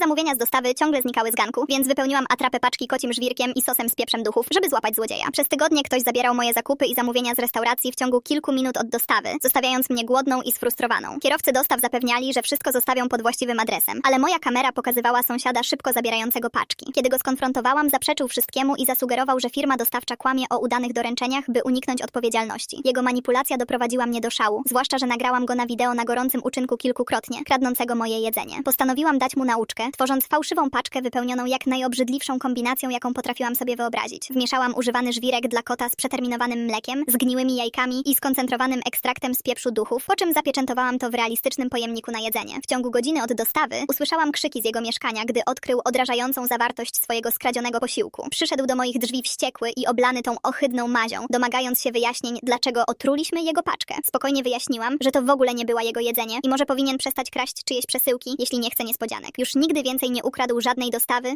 zamówienia z dostawy ciągle znikały z ganku, więc wypełniłam atrapę paczki kocim żwirkiem i sosem z pieprzem duchów, żeby złapać złodzieja. Przez tygodnie ktoś zabierał moje zakupy i zamówienia z restauracji w ciągu kilku minut od dostawy, zostawiając mnie głodną i sfrustrowaną. Kierowcy dostaw zapewniali, że wszystko zostawią pod właściwym adresem, ale moja kamera pokazywała sąsiada szybko zabierającego paczki. Kiedy go skonfrontowałam, zaprzeczył wszystkiemu i zasugerował, że firma dostawcza kłamie o udanych doręczeniach, by uniknąć odpowiedzialności. Jego manipulacja doprowadziła mnie do szału, zwłaszcza, że nagrałam go na wideo na gorącym uczynku kilkukrotnie, kradnącego moje jedzenie. Postanowiłam dać mu nauczkę, tworząc fałszywą paczkę wypełnioną jak najobrzydliwszą kombinacją, jaką potrafiłam sobie wyobrazić. Wmieszałam używany żwirek dla kota z przeterminowanym mlekiem, zgniłymi jajkami i skoncentrowanym ekstraktem z pieprzu duchów, po czym zapieczętowałam to w realistycznym pojemniku na jedzenie. W ciągu godziny od dostawy usłyszałam krzyki z jego mieszkania, gdy odkrył odrażającą zawartość swojego skradzionego posiłku. Przyszedł do moich drzwi wściekły i oblany tą ohydną mazią, domagając się wyjaśnień, dlaczego otruliśmy jego paczkę. Spokojnie wyjaśniłam, że to w ogóle nie była jego jedzenie i może powinien przestać kraść czyjeś przesyłki, jeśli nie chce niespodzianek. Już nigdy więcej nie ukradł żadnej dostawy